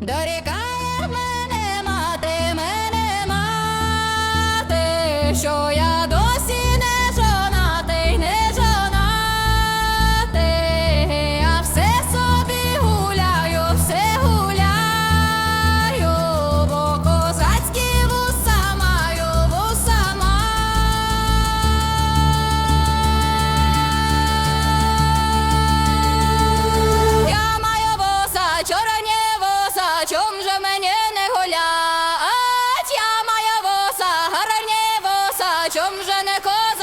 Дорікає мене мати, мене мати, що я досі не жонатий, не жонатий, Я все собі гуляю, все гуляю, бо козацькі вуса маю, вуса маю. Я маю вуса чорні. Coca-Cola.